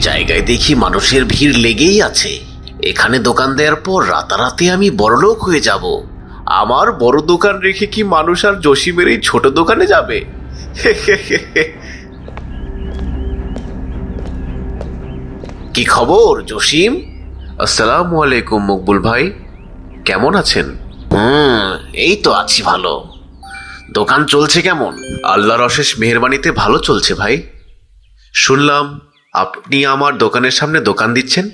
জায়গায় দেখি মানুষের ভিড় লেগেই আছে। এখানে দোকান দেওয়ার পর রাতারাতি আমি বড়লোক হয়ে যাব। আমার বড় দোকান রেখে কি মানুষ আর জসিমের এই ছোট দোকানে যাবে? কি খবর, জসিম? আসসালামু আলাইকুম, মকবুল ভাই। কেমন আছেন? হুম, এই তো আছি ভালো। দোকান চলছে কেমন? আল্লাহর অশেষ মেহরবানিতে ভালো চলছে ভাই। শুনলাম আপনি আমার দোকানের সামনে দোকান দিচ্ছেন?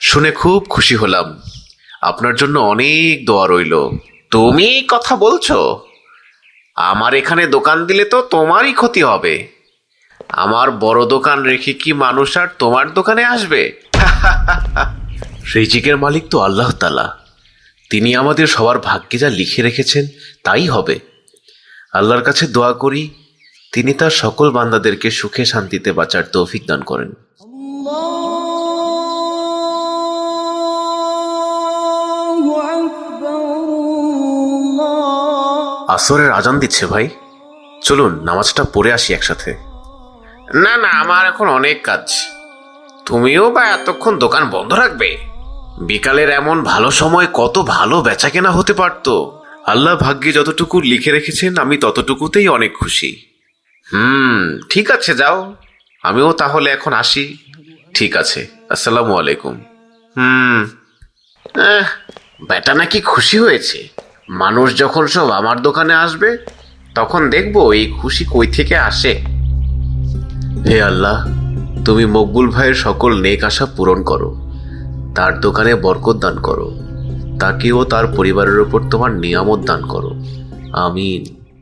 শুনে খুব খুশি হলাম। আপনার জন্য অনেক দোয়া রইল। তুমি কথা বলছো? আমার এখানে দোকান দিলে তো তোমারই ক্ষতি হবে। আমার বড় দোকান রেখে কি মানুষ আর তোমার দোকানে আসবে? রিজিকের মালিক তো আল্লাহ তালা তিনি আমাদের সবার ভাগ্যে যা লিখে রেখেছেন, তাই হবে। আল্লাহর কাছে দোয়া করি তিনি তার সকল বান্দাদেরকে সুখে শান্তিতে বাঁচার তৌফিক দান করেন। আসরের আজান দিচ্ছে ভাই। চলুন নামাজটা পড়ে আসি একসাথে। না না আমার এখন অনেক কাজ। তুমিও বা এতক্ষণ দোকান বন্ধ রাখবে? বিকালের এমন ভালো সময় কত ভালো বেচা কেনা হতে পারত। আল্লাহ ভাগ্যে যতটুকু লিখে রেখেছেন আমি ততটুকুতেই অনেক খুশি। হুম, ঠিক আছে, যাও। আমিও তাহলে এখন আসি। ঠিক আছে, আসসালামু আলাইকুম। হুম বেটা নাকি খুশি হয়েছে। মানুষ যখন সব আমার দোকানে আসবে, তখন দেখব এই খুশি কই থেকে আসে। হে আল্লাহ, তুমি মকবুল ভাইয়ের সকল নেক আশা পূরণ করো। তার দোকানে বরকত দান করো। তাকেও তার পরিবারের উপর তোমার নিয়ামত দান করো। আমিন।